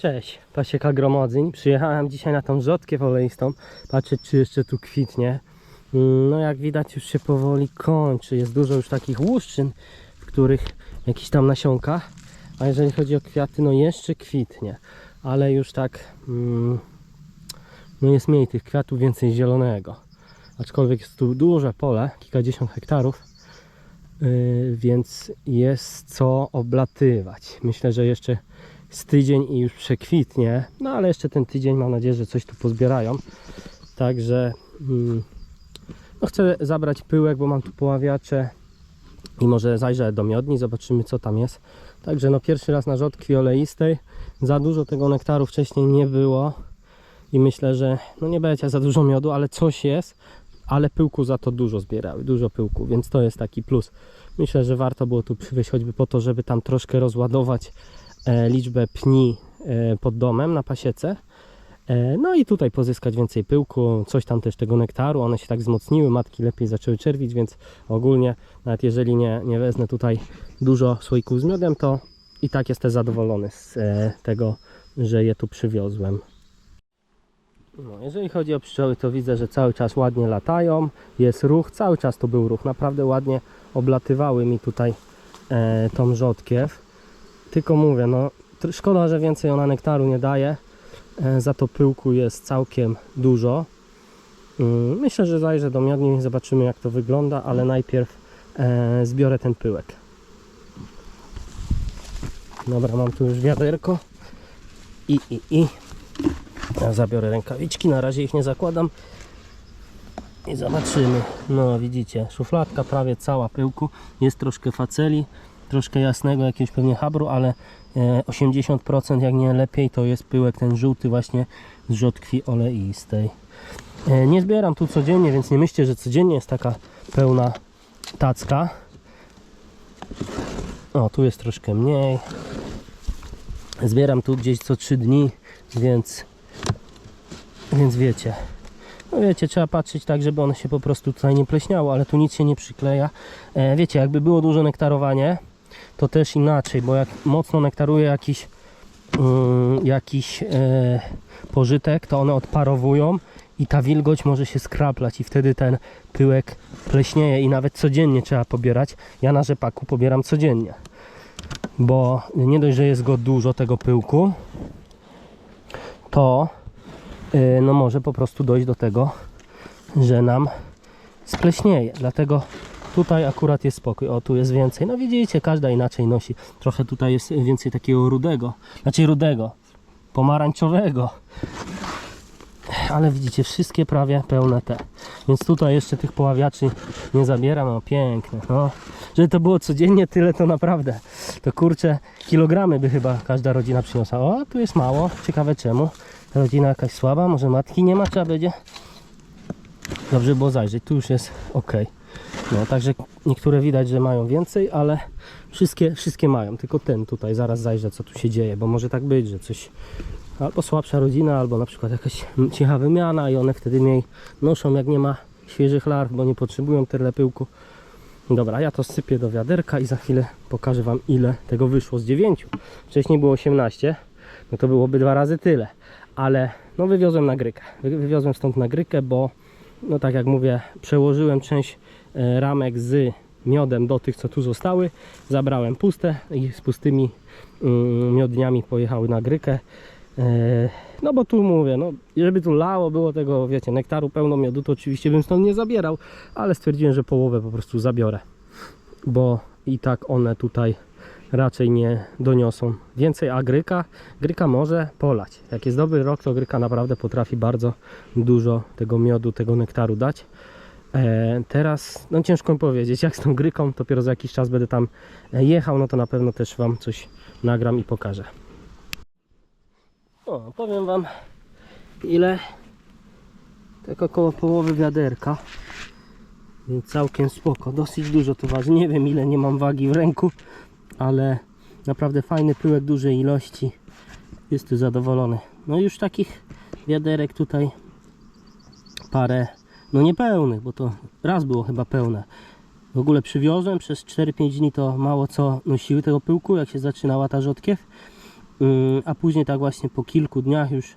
Cześć, Pasieka Gromadzeń. Przyjechałem dzisiaj na tą rzodkiew oleistą. Patrzę, czy jeszcze tu kwitnie. Mm, No jak widać już się powoli kończy. Jest dużo już takich łuszczyn, w których jakieś tam nasionka. A jeżeli chodzi o kwiaty, no jeszcze kwitnie. Ale już tak, mm, no jest mniej tych kwiatów, więcej zielonego. Aczkolwiek jest tu duże pole, kilkadziesiąt hektarów. Yy, więc jest co oblatywać. Myślę, że jeszcze z tydzień i już przekwitnie. No ale jeszcze ten tydzień mam nadzieję, że coś tu pozbierają. Także mm, no chcę zabrać pyłek, bo mam tu poławiacze i może zajrzę do miodni, zobaczymy co tam jest. Także no pierwszy raz na rzodkwi oleistej. Za dużo tego nektaru wcześniej nie było i myślę, że no nie będzie za dużo miodu, ale coś jest. Ale pyłku za to dużo zbierały, dużo pyłku, więc to jest taki plus. Myślę, że warto było tu przywieźć choćby po to, żeby tam troszkę rozładować liczbę pni e, pod domem na pasiece. E, no i tutaj pozyskać więcej pyłku, coś tam też tego nektaru. One się tak wzmocniły, matki lepiej zaczęły czerwić, więc ogólnie, nawet jeżeli nie, nie wezmę tutaj dużo słoików z miodem, to i tak jestem zadowolony z e, tego, że je tu przywiozłem. No, jeżeli chodzi o pszczoły, to widzę, że cały czas ładnie latają, jest ruch, cały czas to był ruch, naprawdę ładnie oblatywały mi tutaj e, tą rzodkiew. Tylko mówię, no szkoda, że więcej ona nektaru nie daje, e, za to pyłku jest całkiem dużo. Mm, Myślę, że zajrzę do miodni i zobaczymy jak to wygląda, ale najpierw e, zbiorę ten pyłek. Dobra, mam tu już wiaderko i, i, i. Ja zabiorę rękawiczki, na razie ich nie zakładam. I zobaczymy. No widzicie, szufladka prawie cała pyłku. Jest troszkę faceli, troszkę jasnego, jakiegoś pewnie habru, ale e, 80% jak nie lepiej to jest pyłek ten żółty właśnie z rzodkwi oleistej. E, nie zbieram tu codziennie, więc nie myślcie, że codziennie jest taka pełna tacka. O, tu jest troszkę mniej. Zbieram tu gdzieś co 3 dni, więc więc wiecie. No wiecie, trzeba patrzeć tak, żeby one się po prostu tutaj nie pleśniało, ale tu nic się nie przykleja. E, wiecie, jakby było dużo nektarowanie, to też inaczej, bo jak mocno nektaruje jakiś, mm, jakiś e, pożytek, to one odparowują i ta wilgoć może się skraplać i wtedy ten pyłek pleśnieje i nawet codziennie trzeba pobierać. Ja na rzepaku pobieram codziennie, bo nie dość, że jest go dużo tego pyłku, to yy, no może po prostu dojść do tego, że nam spleśnieje. Dlatego tutaj akurat jest spokój. O, tu jest więcej. No widzicie, każda inaczej nosi. Trochę tutaj jest więcej takiego rudego. Znaczy rudego, pomarańczowego. Ale widzicie, wszystkie prawie pełne te. Więc tutaj jeszcze tych poławiaczy nie zabieram. O, piękne. No, żeby to było codziennie tyle, to naprawdę. To kurczę, kilogramy by chyba każda rodzina przyniosła. O, tu jest mało. Ciekawe czemu. Rodzina jakaś słaba, może matki nie ma, trzeba będzie. Dobrze było zajrzeć, tu już jest ok. No, także niektóre widać, że mają więcej, ale wszystkie, wszystkie mają. Tylko ten tutaj, zaraz zajrzę, co tu się dzieje, bo może tak być, że coś albo słabsza rodzina, albo na przykład jakaś cicha wymiana i one wtedy mniej noszą, jak nie ma świeżych larw, bo nie potrzebują tyle pyłku. Dobra, ja to sypię do wiaderka i za chwilę pokażę Wam ile tego wyszło z 9. Wcześniej było 18, no to byłoby dwa razy tyle. Ale no wywiozłem nagrykę. Wy- Wywiozłem stąd nagrykę, bo no tak jak mówię, przełożyłem część ramek z miodem do tych, co tu zostały. Zabrałem puste i z pustymi mm, miodniami pojechały na grykę. E, No bo tu mówię, no żeby tu lało, było tego, wiecie, nektaru pełno miodu, to oczywiście bym stąd nie zabierał, ale stwierdziłem, że połowę po prostu zabiorę, bo i tak one tutaj raczej nie doniosą więcej, a gryka, gryka może polać. Jak jest dobry rok, to gryka naprawdę potrafi bardzo dużo tego miodu, tego nektaru dać. E, teraz, no ciężko mi powiedzieć, jak z tą gryką, dopiero za jakiś czas będę tam e, jechał, no to na pewno też Wam coś nagram i pokażę. O, powiem Wam ile? Tak około połowy wiaderka więc całkiem spoko, dosyć dużo to waży, nie wiem ile nie mam wagi w ręku ale naprawdę fajny pyłek dużej ilości. Jest tu zadowolony. No już takich wiaderek tutaj parę no niepełnych, bo to raz było chyba pełne. W ogóle przywiozłem przez 4-5 dni to mało co nosiły tego pyłku jak się zaczynała ta rzodkiew. Yy, a później tak właśnie po kilku dniach już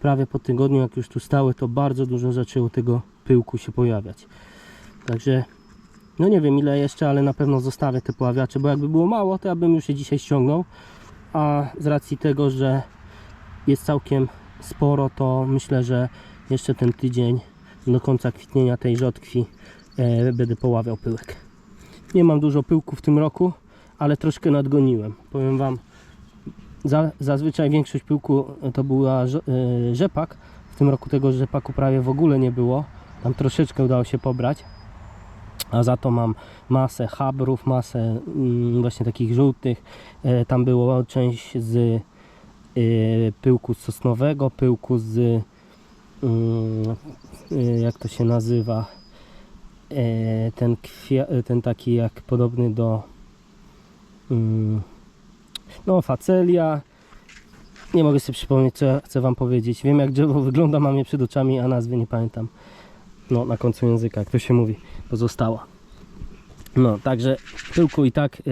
prawie po tygodniu jak już tu stały to bardzo dużo zaczęło tego pyłku się pojawiać. Także no nie wiem ile jeszcze ale na pewno zostawię te poławiacze bo jakby było mało to ja bym już je dzisiaj ściągnął. A z racji tego, że jest całkiem sporo to myślę, że jeszcze ten tydzień do końca kwitnienia tej rzodkwi e, będę poławiał pyłek nie mam dużo pyłku w tym roku ale troszkę nadgoniłem powiem wam za, zazwyczaj większość pyłku to była e, rzepak. W tym roku tego rzepaku prawie w ogóle nie było. Tam troszeczkę udało się pobrać. A za to mam masę habrów, masę mm, właśnie takich żółtych. E, tam było część z e, pyłku sosnowego, pyłku z mm, jak to się nazywa e, ten, kwia, ten taki jak podobny do mm, no, facelia. Nie mogę sobie przypomnieć, co chcę Wam powiedzieć. Wiem, jak drzewo wygląda, mam je przed oczami, a nazwy nie pamiętam. No, na końcu języka, jak to się mówi, pozostało. No, także tyłku i tak e,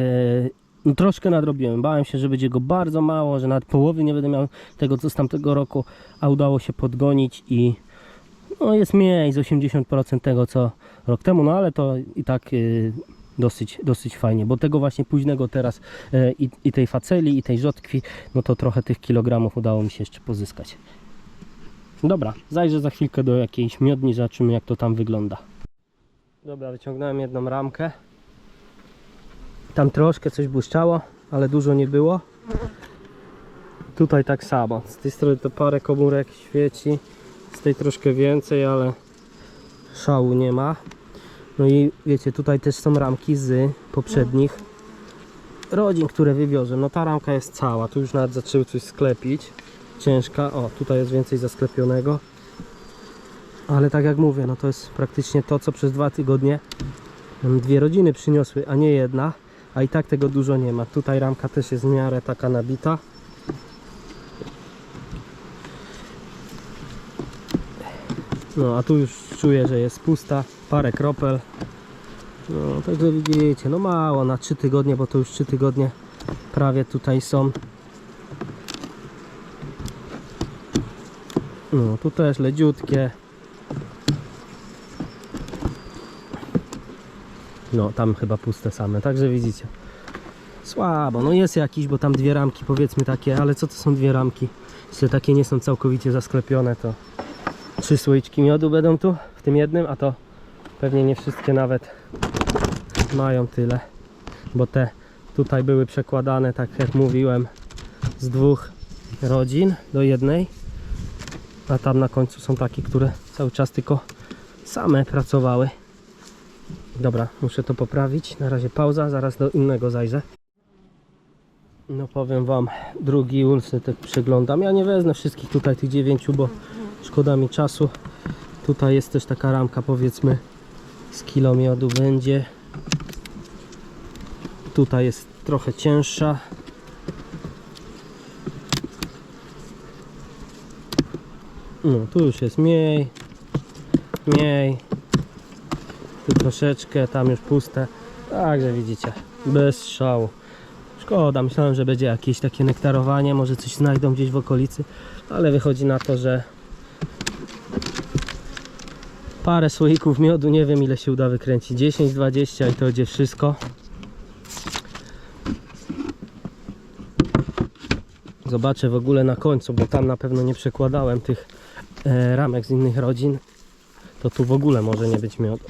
no, troszkę nadrobiłem. Bałem się, że będzie go bardzo mało, że nawet połowy nie będę miał tego, co z tamtego roku, a udało się podgonić i no, jest mniej z 80% tego, co rok temu, no ale to i tak e, dosyć, dosyć fajnie, bo tego właśnie późnego teraz i, i tej faceli, i tej rzodkwi, no to trochę tych kilogramów udało mi się jeszcze pozyskać. Dobra, zajrzę za chwilkę do jakiejś miodni, zobaczymy jak to tam wygląda. Dobra, wyciągnąłem jedną ramkę. Tam troszkę coś błyszczało, ale dużo nie było. Tutaj tak samo. Z tej strony to parę komórek świeci, z tej troszkę więcej, ale szału nie ma. No i wiecie, tutaj też są ramki z poprzednich rodzin, które wywiozłem. No ta ramka jest cała, tu już nawet zaczęły coś sklepić. Ciężka, o tutaj jest więcej zasklepionego. Ale tak jak mówię, no to jest praktycznie to, co przez dwa tygodnie dwie rodziny przyniosły, a nie jedna. A i tak tego dużo nie ma. Tutaj ramka też jest w miarę taka nabita. No a tu już czuję, że jest pusta, parę kropel. No także widzicie, no mało na 3 tygodnie, bo to już 3 tygodnie prawie tutaj są. No tu też leciutkie. No tam chyba puste same, także widzicie. Słabo, no jest jakiś, bo tam dwie ramki powiedzmy takie, ale co to są dwie ramki? Jeśli takie nie są całkowicie zasklepione, to trzy słoiczki miodu będą tu w tym jednym, a to pewnie nie wszystkie nawet mają tyle, bo te tutaj były przekładane, tak jak mówiłem, z dwóch rodzin do jednej, a tam na końcu są takie, które cały czas tylko same pracowały. Dobra, muszę to poprawić. Na razie pauza, zaraz do innego zajrzę. No powiem wam, drugi ulsytek przeglądam. Ja nie wezmę wszystkich tutaj tych dziewięciu, bo szkoda mi czasu. Tutaj jest też taka ramka powiedzmy z kilo miodu będzie. Tutaj jest trochę cięższa. No tu już jest mniej, mniej. Tu troszeczkę, tam już puste. Także widzicie, bez szału. Szkoda, myślałem, że będzie jakieś takie nektarowanie, może coś znajdą gdzieś w okolicy, ale wychodzi na to, że parę słoików miodu, nie wiem ile się uda wykręcić, 10-20 i to będzie wszystko. Zobaczę w ogóle na końcu, bo tam na pewno nie przekładałem tych e, ramek z innych rodzin. To tu w ogóle może nie być miodu.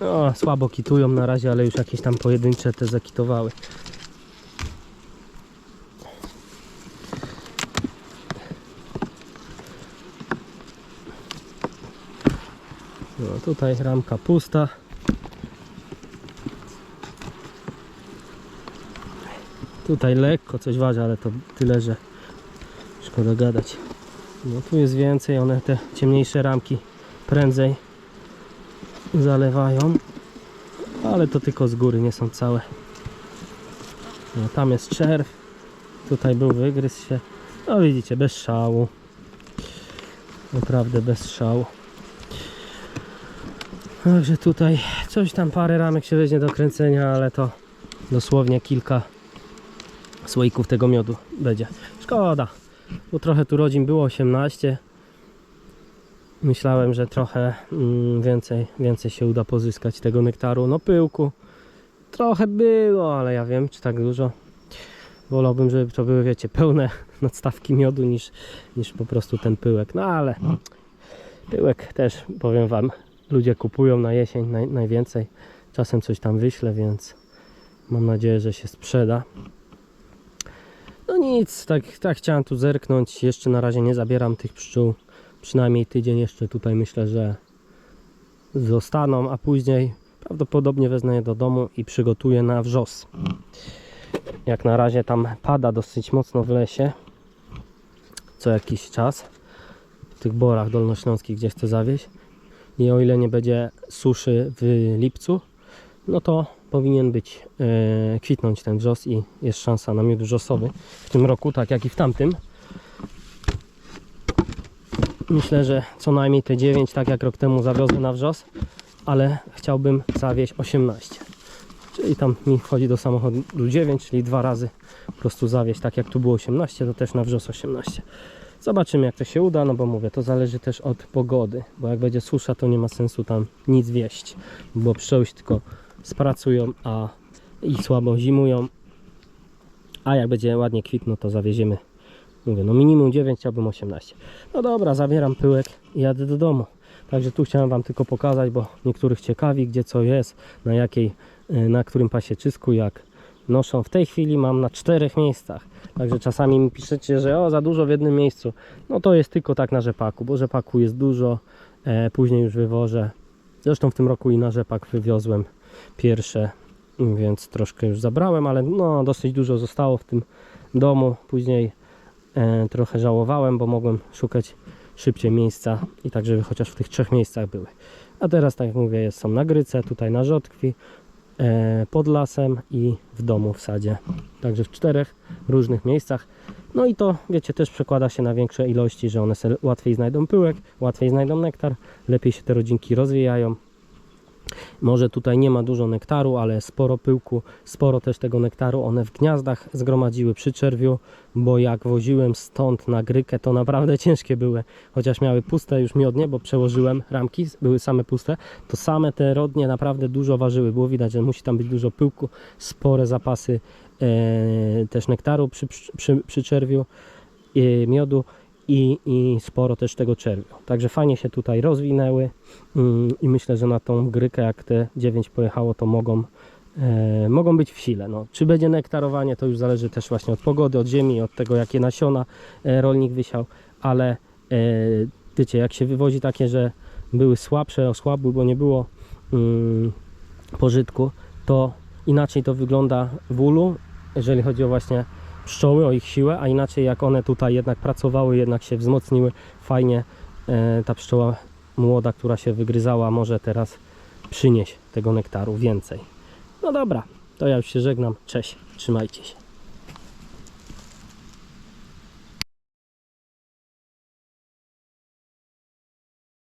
O, słabo kitują na razie, ale już jakieś tam pojedyncze te zakitowały. No tutaj ramka pusta. Tutaj lekko coś waży, ale to tyle, że szkoda gadać. No tu jest więcej, one te ciemniejsze ramki prędzej zalewają, ale to tylko z góry, nie są całe. No, tam jest czerw, tutaj był wygryz się. No widzicie, bez szału. Naprawdę bez szału. Także tutaj coś tam, parę ramek się weźmie do kręcenia, ale to dosłownie kilka słoików tego miodu będzie. Szkoda, bo trochę tu rodzin było 18. Myślałem, że trochę mm, więcej, więcej się uda pozyskać tego nektaru. No pyłku trochę było, ale ja wiem, czy tak dużo. Wolałbym, żeby to były, wiecie, pełne nadstawki miodu niż, niż po prostu ten pyłek. No ale pyłek też, powiem Wam, ludzie kupują na jesień naj, najwięcej. Czasem coś tam wyślę, więc mam nadzieję, że się sprzeda. No nic, tak, tak chciałem tu zerknąć. Jeszcze na razie nie zabieram tych pszczół. Przynajmniej tydzień jeszcze tutaj myślę, że zostaną, a później prawdopodobnie wezmę je do domu i przygotuję na wrzos. Jak na razie tam pada dosyć mocno w lesie co jakiś czas w tych borach dolnośląskich, gdzie chcę zawieźć i o ile nie będzie suszy w lipcu, no to powinien być e, kwitnąć ten wrzos i jest szansa na miód wrzosowy w tym roku, tak jak i w tamtym. Myślę, że co najmniej te 9, tak jak rok temu zawiozłem na wrzos, ale chciałbym zawieźć 18. Czyli tam mi wchodzi do samochodu 9, czyli dwa razy po prostu zawieźć, tak jak tu było 18, to też na wrzos 18. Zobaczymy jak to się uda, no bo mówię, to zależy też od pogody, bo jak będzie susza, to nie ma sensu tam nic wieść, bo pszczoły tylko spracują, a i słabo zimują, a jak będzie ładnie kwitno, to zawieziemy, mówię, no minimum 9, chciałbym 18. No dobra, zabieram pyłek i jadę do domu. Także tu chciałem Wam tylko pokazać, bo niektórych ciekawi, gdzie co jest, na jakiej, y, na którym pasie czysku, jak noszą. W tej chwili mam na czterech miejscach. Także czasami mi piszecie, że o, za dużo w jednym miejscu. No to jest tylko tak na rzepaku, bo rzepaku jest dużo, e, później już wywożę. Zresztą w tym roku i na rzepak wywiozłem pierwsze, więc troszkę już zabrałem, ale no dosyć dużo zostało w tym domu. Później e, trochę żałowałem, bo mogłem szukać szybciej miejsca i tak, żeby chociaż w tych trzech miejscach były. A teraz, tak jak mówię, są na Gryce, tutaj na Rzodkwi, pod lasem i w domu w sadzie. Także w czterech różnych miejscach. No i to, wiecie, też przekłada się na większe ilości, że one łatwiej znajdą pyłek, łatwiej znajdą nektar, lepiej się te rodzinki rozwijają. Może tutaj nie ma dużo nektaru, ale sporo pyłku, sporo też tego nektaru. One w gniazdach zgromadziły przy czerwiu, bo jak woziłem stąd na grykę, to naprawdę ciężkie były, chociaż miały puste już miodnie, bo przełożyłem ramki, były same puste, to same te rodnie naprawdę dużo ważyły, było widać, że musi tam być dużo pyłku, spore zapasy e, też nektaru przy, przy, przy czerwiu, e, miodu i, i sporo też tego czerwiu. Także fajnie się tutaj rozwinęły mm, i myślę, że na tą grykę jak te 9 pojechało, to mogą, e, mogą być w sile. No, czy będzie nektarowanie, to już zależy też właśnie od pogody, od ziemi, od tego jakie nasiona e, rolnik wysiał, ale e, wiecie, jak się wywozi takie, że były słabsze, osłabły, bo nie było mm, pożytku, to inaczej to wygląda w ulu, jeżeli chodzi o właśnie pszczoły, o ich siłę, a inaczej jak one tutaj jednak pracowały, jednak się wzmocniły, fajnie e, ta pszczoła młoda, która się wygryzała, może teraz przynieść tego nektaru więcej. No dobra, to ja już się żegnam. Cześć, trzymajcie się.